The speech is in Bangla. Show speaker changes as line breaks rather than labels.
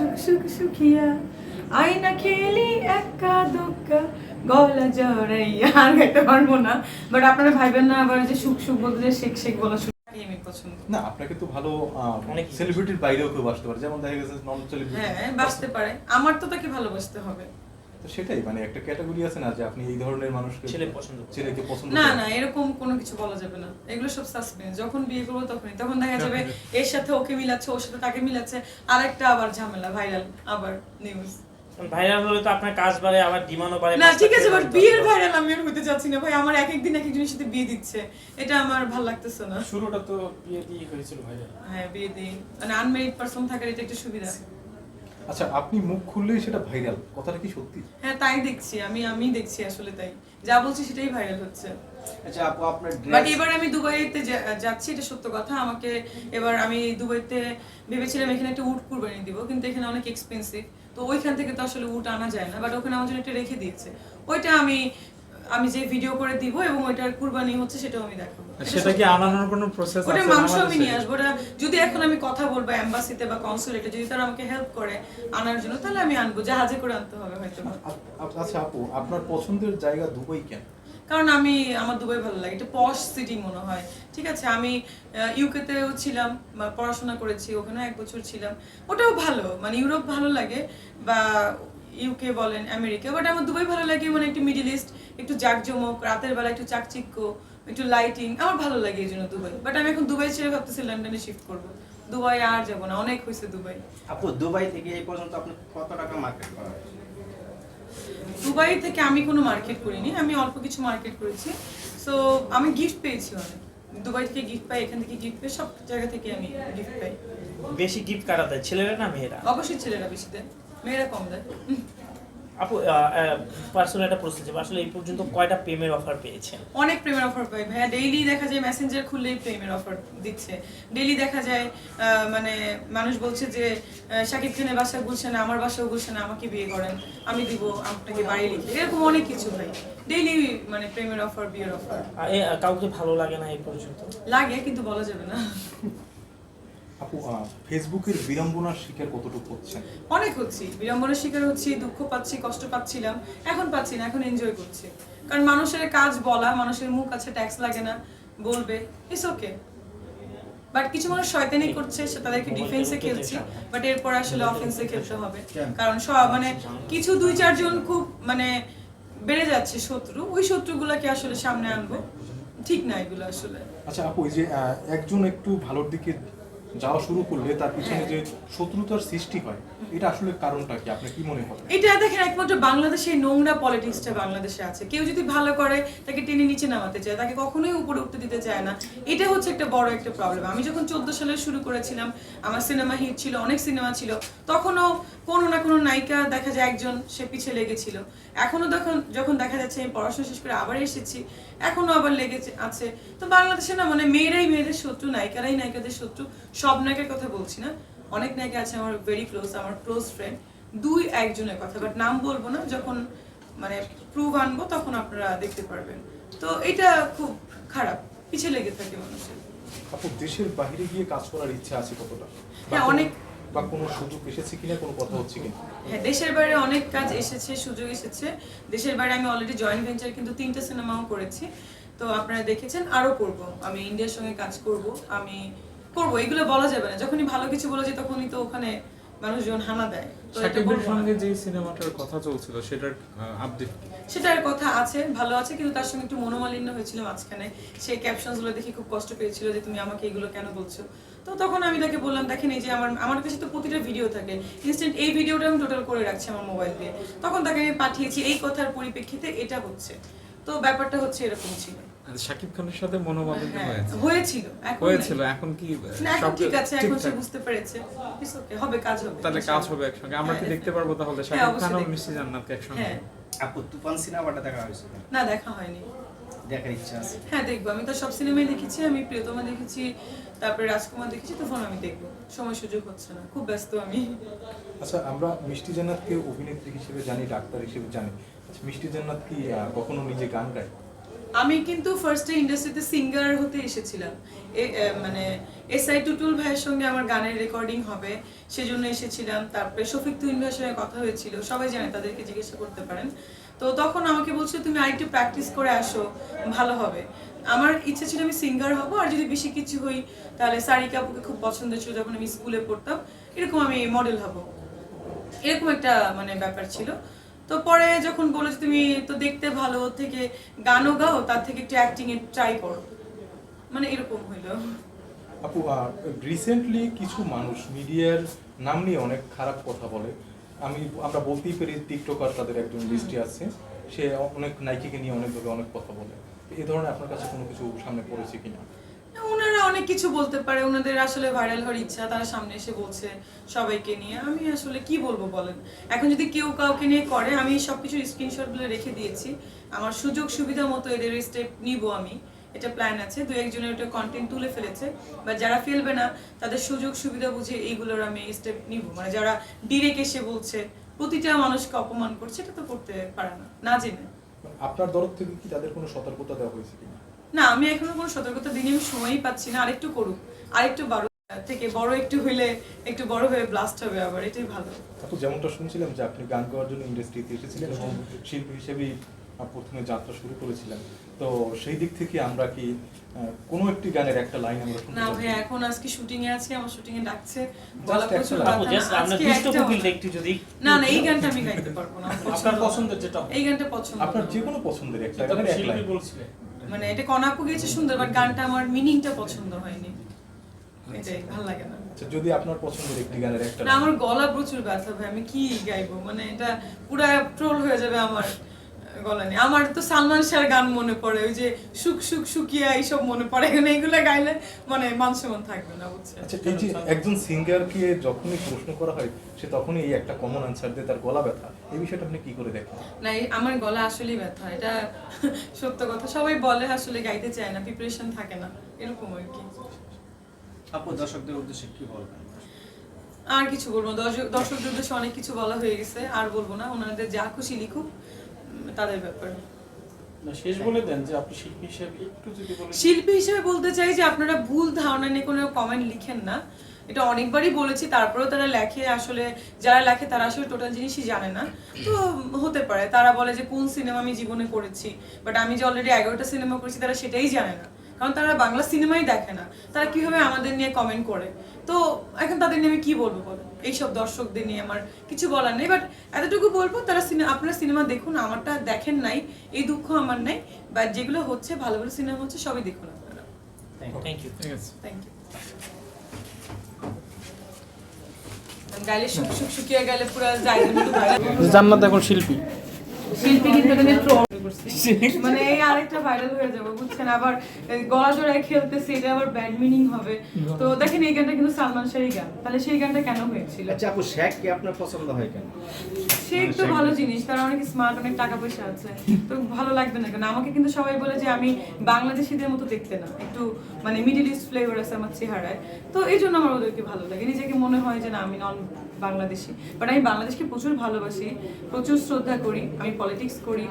সুখ সুখ সুখিয়া। আয়না খেলি একা গলা জড়াইয়া। আর গাইতে পারব না বাট আপনারা ভাইবেন না আবার যে সুখ সুখ বলতে যে শেখ শেখ বলা সুখ
না আপনাকে তো ভালো
অনেক
সেলিব্রিটির বাইরেও কেউ বাসতে পারে যেমন দেখা গেছে নন সেলিব্রিটি
হ্যাঁ বাঁচতে পারে। আমার তো তাকে ভালোবাসতে হবে।
তো সেটাই মানে একটা ক্যাটাগরি আছে না যে আপনি এই ধরনের মানুষকে
ছেলে পছন্দ
ছেলেকে পছন্দ
না না এরকম কোনো কিছু বলা যাবে না। এগুলো সব সাসপেন্স যখন বিয়ে করব তখনই। তখন দেখা যাবে এর সাথে ওকে মিলাচ্ছে ওর সাথে তাকে মিলাচ্ছে। আরেকটা আবার ঝামেলা ভাইরাল আবার নিউজ
ভাইরাল হলে তো আপনার কাজ বাড়ে আবার ডিমান্ডও বাড়ে
না ঠিক আছে বাট বিয়ের ভাইরাল আমি আর হতে চাচ্ছি না। ভাই আমার এক একদিন এক একজনের সাথে বিয়ে দিচ্ছে। এটা আমার ভালো লাগতেছে না।
শুরুটা তো বিয়ে দিয়ে হয়েছিল ভাইয়া
হ্যাঁ বিয়ে দিই মানে আনমেরিড পারসন থাকার এটা একটা সুবিধা।
আচ্ছা আপনি মুখ খুললেই সেটা ভাইরাল কথাটা কি সত্যি?
হ্যাঁ তাই দেখছি আমি আমি দেখছি আসলে তাই। যা বলছি সেটাই ভাইরাল হচ্ছে।
আচ্ছা আপু আপনার
বাট
ড্রেস
এবার আমি দুবাইতে যাচ্ছি এটা সত্য কথা। আমাকে এবার আমি দুবাইতে ভেবেছিলাম এখানে একটা উট কুরবানি দিব কিন্তু এখানে অনেক এক্সপেন্সিভ তো ওইখান থেকে তো আসলে উট আনা যায় না বাট ওখানে আমার জন্য একটা রেখে দিয়েছে। ওইটা আমি আমি যে ভিডিও করে দিব এবং ওইটার কুরবানি হচ্ছে সেটাও আমি দেখাবো।
সেটা কি। আনানোর কোনো প্রসেস
ওটা
আছে
মাংস আমি নিয়ে আসব। ওটা যদি এখন আমি কথা বলব অ্যাম্বাসিতে বা কনসুলেটে যদি তারা আমাকে হেল্প করে আনার জন্য তাহলে আমি আনব। জাহাজে করে আনতে হবে হয়তো।
আচ্ছা আপু আপনার পছন্দের জায়গা দুবাই কেন?
কারণ আমি আমার দুবাই ভালো লাগে। এটা পশ সিটি মনে হয়। ঠিক আছে আমি ইউকেতেও ছিলাম পড়াশোনা করেছি ওখানেও এক বছর ছিলাম। ওটাও ভালো মানে ইউরোপ ভালো লাগে বা ইউকে বলেন আমেরিকা বাট আমার দুবাই ভালো লাগে মানে একটু মিডিল ইস্ট একটু জাকজমক রাতের বেলা একটু চাকচিক্য একটু লাইটিং আমার ভালো লাগে এই জন্য দুবাই। বাট আমি এখন দুবাই ছেড়ে ভাবতেছি লন্ডনে শিফট করব। দুবাই আর যাব না অনেক হয়েছে দুবাই।
আপু দুবাই থেকে এই পর্যন্ত আপনি কত টাকা মার্কেট করা
দুবাই থেকে আমি কোনো মার্কেট করিনি আমি অল্প কিছু মার্কেট করেছি। সো আমি গিফট পেয়েছি অনেক। দুবাই থেকে গিফট পাই এখান থেকে গিফট পাই সব জায়গা থেকে আমি গিফট পাই।
বেশি গিফট কারা দেয় ছেলেরা না মেয়েরা?
অবশ্যই ছেলেরা বেশি দেয়। মেয়েরা কম দেয়।
আপু পার্সোনাল একটা প্রশ্ন ছিল আসলে এই পর্যন্ত কয়টা প্রেমের অফার পেয়েছেন?
অনেক প্রেমের অফার পাই। ভাইয়া ডেইলি দেখা যায় মেসেঞ্জার খুললেই প্রেমের অফার দিচ্ছে। ডেইলি দেখা যায় মানে মানুষ বলছে যে শাকিব খানের বাসা গুলশানে আমার বাসাও গুলশানে আমাকে বিয়ে করেন আমি দিব আপনাকে বাড়ি লিখে। এরকম অনেক কিছু ভাই। ডেইলি মানে প্রেমের অফার বিয়ের অফার
কাউকে ভালো লাগে না এই পর্যন্ত?
লাগে কিন্তু বলা যাবে না।
আপু ফেসবুকের বিড়ম্বনার শিকার কতটুকু হচ্ছেন?
অনেক হচ্ছি। বিড়ম্বনার শিকার হচ্ছি দুঃখ পাচ্ছি কষ্ট পাচ্ছিলাম। এখন পাচ্ছি না এখন এনজয় করছি। কারণ মানুষের কাজ বলা মানুষের মুখ আছে ট্যাক্স লাগে না বলবে ইটস ওকে বাট কিছু মানুষ শয়তানি করছে সে তাদেরকে ডিফেন্সে খেলছি বাট এরপর আসলে অফেন্সে খেলতে হবে। কারণ সব মানে কিছু দুই চারজন খুব মানে বেড়ে যাচ্ছে শত্রু ওই শত্রুগুলোকে আসলে সামনে আনব। ঠিক না এগুলো আসলে।
আচ্ছা আপু যে একজন একটু ভালোর দিকে যাওয়া শুরু করলে তার পিছনে যে শত্রুতার সৃষ্টি হয় এটা আসলে কারণটা কি? আপনার কি মনে হয়?
এটা দেখেন একমাত্র বাংলাদেশের নোংরা পলিটিক্সটা বাংলাদেশে আছে। কেউ যদি ভালো করে তাকে টেনে নিচে নামাতে চায় তাকে কখনোই উপরে উঠতে দিতে চায় না। এটা হচ্ছে একটা বড় একটা প্রবলেম আমি যখন চোদ্দ সালে শুরু করেছিলাম আমার সিনেমা হিট ছিল অনেক সিনেমা ছিল তখনও কোনো না কোনো নায়িকা দেখা যায় একজন সে পিছে লেগেছিল। এখনও যখন যখন দেখা যাচ্ছে আমি পড়াশোনা শেষ করে আবার এসেছি এখনও আবার লেগেছে আছে। তো বাংলাদেশে না মানে মেয়েরাই মেয়েদের শত্রু নায়িকারাই নায়িকাদের শত্রু সব নায়িকার কথা বলছি না। অনেক নায়িকা আছে আমার ভেরি ক্লোজ আমার ক্লোজ ফ্রেন্ড দুই একজনের কথা বাট নাম বলব না যখন মানে প্রুভ আনব তখন আপনারা দেখতে পারবেন। তো এটা খুব খারাপ পিছিয়ে লেগে থাকে মানুষের।
আপু দেশের বাইরে গিয়ে কাজ করার ইচ্ছা আছে কতটা?
হ্যাঁ, অনেক-
বা কোনো সুযোগ এসেছে কিনা কোনো কথা হচ্ছে কিনা?
হ্যাঁ দেশের বাইরে অনেক কাজ এসেছে সুযোগ এসেছে। দেশের বাইরে আমি অলরেডি জয়েন্ট ভেঞ্চার কিন্তু তিনটা সিনেমাও করেছি। তো আপনারা দেখেছেন আরও করব। আমি ইন্ডিয়ার সঙ্গে কাজ করব। আমি করব এগুলো বলা যাবে না। যখনই ভালো কিছু বলা যায় তখনই তো ওখানে মানুষজন হানা দেয়।
সঙ্গে যে সিনেমাটার কথা চলছিল সেটার আপডেট
সেটার কথা আছে ভালো আছে কিন্তু তার সঙ্গে একটু মনোমালিন্য হয়েছিল মাঝখানে। সেই ক্যাপশনসগুলো দেখে খুব কষ্ট পেয়েছিল যে তুমি আমাকে এগুলো কেন বলছো। তো তখন আমি তাকে বললাম দেখেন এই যে আমার আমার কাছে তো প্রতিটা ভিডিও থাকে। ইনস্ট্যান্ট এই ভিডিওটা আমি টোটাল করে রাখছি আমার মোবাইল দিয়ে। তখন তাকে আমি পাঠিয়েছি এই কথার পরিপ্রেক্ষিতে এটা হচ্ছে। তো ব্যাপারটা হচ্ছে এরকম ছিল।
শাকিব খানের সাথে মনোমালিন্য
হ্যাঁ
হয়েছে?
হয়েছিল
হয়েছিল এখন কি সব
ঠিক আছে এখন সে বুঝতে পেরেছে। হবে কাজ হবে
তাহলে কাজ হবে একসঙ্গে। আমরা কি
হ্যাঁ,
দেখতে পারব তাহলে?
হ্যাঁ,
শাকিব খান মিষ্টি জান্নাতকে একসঙ্গে?
হ্যাঁ।
আপু তুফান সিনেমাটা দেখা হয়েছে
না দেখা হয়নি।
দেখার ইচ্ছা আছে।
হ্যাঁ দেখব। আমি তো সব সিনেমাই দেখেছি আমি প্রিয়তমা দেখেছি তারপরে রাজকুমার দেখেছি তখন আমি দেখব। সময় সুযোগ হচ্ছে না খুব ব্যস্ত আমি।
আচ্ছা আমরা মিষ্টি জান্নাতকে অভিনেত্রী হিসেবে জানি ডাক্তার হিসেবে জানি। আচ্ছা মিষ্টি জান্নাত কি কখনো নিজে গান গায়?
আমি কিন্তু ফার্স্টে ইন্ডাস্ট্রিতে সিঙ্গার হতে এসেছিলাম। মানে এস আই টুটুল ভাইয়ের সঙ্গে আমার গানের রেকর্ডিং হবে, সেজন্য এসেছিলাম। তারপরে শফিক তুইন ভাইয়ের সঙ্গে কথা হয়েছিল, সবাই জানে তাদেরকে জিজ্ঞাসা করতে পারেন। তো তখন আমাকে বলছে, তুমি আরেকটু প্র্যাকটিস করে আসো, ভালো হবে। আমার ইচ্ছে ছিল আমি সিঙ্গার হব, আর যদি বেশি কিছু হই, তাহলে সারিকা আপুকে খুব পছন্দ ছিল যখন আমি স্কুলে পড়তাম। এরকম আমি মডেল হব। এরকম একটা মানে ব্যাপার ছিল। তো পরে যখন বলে যে তুমি তো দেখতে ভালো থেকে গানও গাও তার থেকে একটু অ্যাক্টিং এ ট্রাই করো। মানে এরকম হইল।
আপু রিসেন্টলি কিছু মানুষ মিডিয়ার নাম নিয়ে অনেক খারাপ কথা বলে। আমি আমরা বলতেই পারি টিকটকার তাদের একজন লিস্টে আছে। সে অনেক নাইকিকে নিয়ে অনেকভাবে অনেক কথা বলে। এ ধরনের আপনার কাছে কোনো কিছু সামনে পড়েছে কিনা?
ওনারা অনেক কিছু বলতে পারে। ওনাদের আসলে ভাইরাল হওয়ার ইচ্ছা, তারা সামনে এসে বলছে সবাইকে নিয়ে। আমি আসলে কি বলব বলেন? এখন যদি কেউ কাউকে নিয়ে করে, আমি সবকিছু স্ক্রিনশটগুলো রেখে দিয়েছি। আমার সুযোগ সুবিধা মতো এদের স্টেপ নিব আমি। এটা প্ল্যান আছে। দু একজনের ওটা কন্টেন্ট তুলে ফেলেছে। বা যারা ফেলবে না, তাদের সুযোগ সুবিধা বুঝে এইগুলোর আমি স্টেপ নিব। মানে যারা ডিরেক্ট এসে বলছে, প্রতিটা মানুষকে অপমান করছে, এটা তো করতে পারে না। না জেনে।
আপনার তরফ থেকে কি তাদের কোনো সতর্কতা দেওয়া হয়েছে কিনা?
না আমি এখনও কোনো সতর্কতা দিনে আমি সময়ই পাচ্ছি না। আরেকটু করুক আরেকটু বারো থেকে বড় একটু হইলে একটু বড় হয়ে ব্লাস্ট হবে আবার এটাই ভালো।
আপু যেমনটা শুনছিলাম যে আপনি গান গাওয়ার জন্য ইন্ডাস্ট্রিতে এসেছিলেন এবং শিল্পী হিসেবেই প্রথমে যাত্রা শুরু করেছিলেন। তো সেই দিক থেকে আমরা কি কোনো একটি গানের একটা লাইন আমরা শুনতে
না? ভাই এখন আজকে শুটিং এ আছি আমার শুটিং এ ডাকছে গলা প্রচুর
একটু যদি
না না এই গানটা আমি গাইতে পারব না।
আপনার পছন্দের যেটা
এই গানটা পছন্দ
আপনার। যে কোনো পছন্দের একটা গানের এক লাইন
মানে এটা কনাপু গেছে সুন্দর বাট গানটা আমার মিনিংটা পছন্দ হয়নি। এটাই ভালো লাগে না।
আচ্ছা যদি আপনার পছন্দের একটি গানের একটা
না আমার গলা প্রচুর ব্যথা ভাই আমি কি গাইবো? মানে এটা পুরো ট্রোল হয়ে যাবে আমার। গলা আমার তো সালমান শাহর গান মনে পড়ে ওই যে সুখ সুখ সুকিয়া এইসব মনে পড়ে। এখানে এইগুলো গাইলে মানে মান সম্মান থাকবে না বুঝছেন?
আচ্ছা এই যে একজন সিঙ্গারকে যখনই প্রশ্ন করা হয় সে তখনই এই একটা কমন আনসার দিয়ে তার গলা ব্যথা। এই বিষয়টা আপনি কি করে দেখেন?
না আমার গলা আসলেই ব্যথা। এটা সত্য কথা। সবাই বলে আসলে গাইতে চায় না প্রিপারেশন থাকে না। এরকম আর কি।
আপু দর্শকদের উদ্দেশ্যে কি বলবেন?
আর কিছু বলব না। দর্শকদের উদ্দেশ্যে অনেক কিছু বলা হয়ে গেছে আর বলব না। ওনাদের যা খুশি লিখুক। তাদের ব্যাপার।
না, শেষ বলে দেন যে আপনি শিল্পী হিসেবে একটু যদি বলেন।
শিল্পী হিসেবে বলতে চাই যে আপনারা ভুল ধারণা নিয়ে কোনো কমেন্ট লিখেন না। এটা অনেকবারই বলেছি তারপরেও তারা লেখে আসলে যারা লেখে তারা আসলে টোটাল জিনিসই জানে না। তো হতে পারে তারা বলে যে কোন সিনেমা আমি জীবনে করেছি বাট আমি যে অলরেডি এগারোটা সিনেমা করেছি তারা সেটাই জানে না। কারণ তারা বাংলা সিনেমাই দেখে না। তারা কীভাবে আমাদের নিয়ে কমেন্ট করে? তো এখন তাদের নিয়ে আমি কি বলব বলো? এইসব দর্শকদের নিয়ে আমার কিছু বলার নেই বাট এতটুকু বলব তারা সিনেমা আপনারা সিনেমা দেখুন আমারটা দেখেন নাই এই দুঃখ আমার নাই বাট যেগুলো হচ্ছে ভালো ভালো সিনেমা হচ্ছে সবই দেখুন আপনারা।
থ্যাংক ইউ
ঠিক আছে।
থ্যাংক ইউ গাইলে শুক শুক শুকিয়ে গেলে
জান্নাত এখন শিল্পী।
শিল্পী কিন্তু এটা নিয়ে troll. করছে। মানে এই আরেকটা ভাইরাল হয়ে যাবে বুঝছেন? আবার এই গলা জোড়ায় খেলতেছে এটা আবার ব্যাড মিনিং হবে। তো দেখেন এই গানটা কিন্তু সালমান শাহরই গান। তাহলে সেই গানটা কেন হয়েছিল?
আচ্ছা আপু শেখ কি আপনার পছন্দ হয় কেন?
সে একটু ভালো জিনিস তার অনেক স্মার্ট অনেক টাকা পয়সা আছে। তো ভালো লাগবে না কেন? আমাকে কিন্তু সবাই বলে যে আমি বাংলাদেশিদের মতো দেখতে না। একটু মানে মিডিল ইস্ট ফ্লেভার আছে আমার চেহারায়। তো এই জন্য আমার ওদেরকে ভালো লাগে। নিজেকে মনে হয় যে না আমি নন বাংলাদেশি। বাট আমি বাংলাদেশকে প্রচুর ভালোবাসি প্রচুর শ্রদ্ধা করি আমি পলিটিক্স করি।